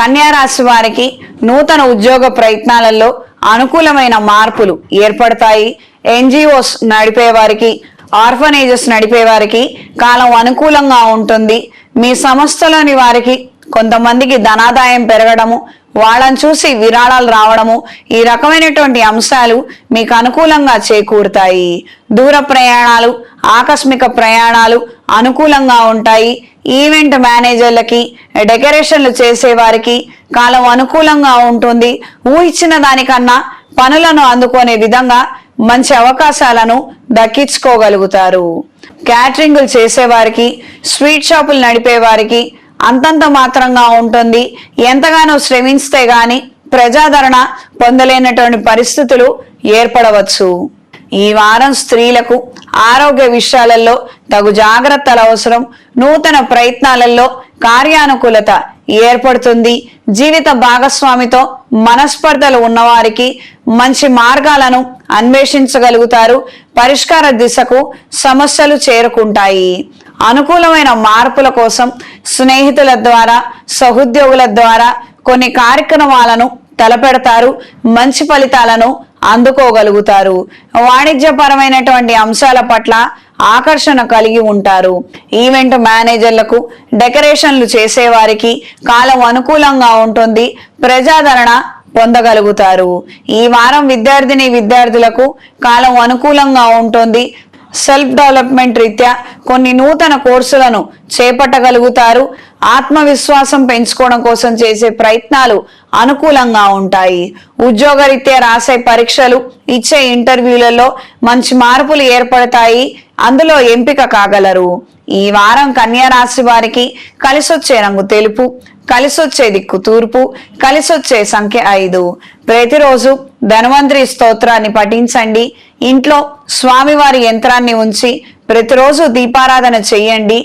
కన్యారాశి వారికి నూతన ఉద్యోగ ప్రయత్నాలలో అనుకూలమైన మార్పులు ఏర్పడతాయి. ఎన్జిఓస్ నడిపే వారికి ఆర్ఫనేజెస్ నడిపే వారికి కాలం అనుకూలంగా ఉంటుంది. మీ సంస్థలోని వారికి కొంతమందికి ధనాదాయం పెరగడము వాళ్ళని చూసి విరాళాలు రావడము ఈ రకమైనటువంటి అంశాలు మీకు అనుకూలంగా చేకూరుతాయి. దూర ప్రయాణాలు ఆకస్మిక ప్రయాణాలు అనుకూలంగా ఉంటాయి. ఈవెంట్ మేనేజర్లకి డెకరేషన్లు చేసేవారికి కాలం అనుకూలంగా ఉంటుంది. ఊహించిన దానికన్నా పనులను అందుకునే విధంగా మంచి అవకాశాలను దక్కించుకోగలుగుతారు. క్యాటరింగ్లు చేసేవారికి స్వీట్ షాపులు నడిపే వారికి అంతంత మాత్రంగా ఉంటుంది. ఎంతగానో శ్రమిస్తే గాని ప్రజాదరణ పొందలేనటువంటి పరిస్థితులు ఏర్పడవచ్చు. ఈ వారం స్త్రీలకు ఆరోగ్య విషయాలలో తగు జాగ్రత్తల అవసరం నూతన ప్రయత్నాలలో కార్యానుకూలత ఏర్పడుతుంది. జీవిత భాగస్వామితో మనస్పర్ధలు ఉన్నవారికి మంచి మార్గాలను అన్వేషించగలుగుతారు. పరిష్కార దిశకు సమస్యలు చేరుకుంటాయి. అనుకూలమైన మార్పుల కోసం స్నేహితుల ద్వారా సహోద్యోగుల ద్వారా కొన్ని కార్యక్రమాలను తలపెడతారు. మంచి ఫలితాలను అందుకోగలుగుతారు. వాణిజ్యపరమైనటువంటి అంశాల పట్ల ఆకర్షణ కలిగి ఉంటారు. ఈవెంట్ మేనేజర్లకు డెకరేషన్లు చేసేవారికి కాలం అనుకూలంగా ఉంటుంది. ప్రజాదరణ పొందగలుగుతారు. ఈ వారం విద్యార్థిని విద్యార్థులకు కాలం అనుకూలంగా ఉంటుంది. సెల్ఫ్ డెవలప్మెంట్ రీత్యా కొన్ని నూతన కోర్సులను చేపట్టగలుగుతారు. ఆత్మవిశ్వాసం పెంచుకోవడం కోసం చేసే ప్రయత్నాలు అనుకూలంగా ఉంటాయి. ఉద్యోగరీత్యా రాసే పరీక్షలు ఇచ్చే ఇంటర్వ్యూలలో మంచి మార్పులు ఏర్పడతాయి. అందులో ఎంపిక కాగలరు. ఈ వారం కన్యా రాశి వారికి కలిసొచ్చే రంగు తెలుపు కలిసొచ్చే దిక్కు తూర్పు కలిసొచ్చే సంఖ్య ఐదు. ప్రతిరోజు ధన్వంతరి స్తోత్రాన్ని పఠించండి. ఇంట్లో స్వామివారి యంత్రాన్ని ఉంచి ప్రతిరోజు దీపారాధన చెయ్యండి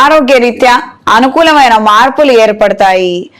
ఆరోగ్య రీత్యా అనుకూలమైన మార్పులు ఏర్పడతాయి.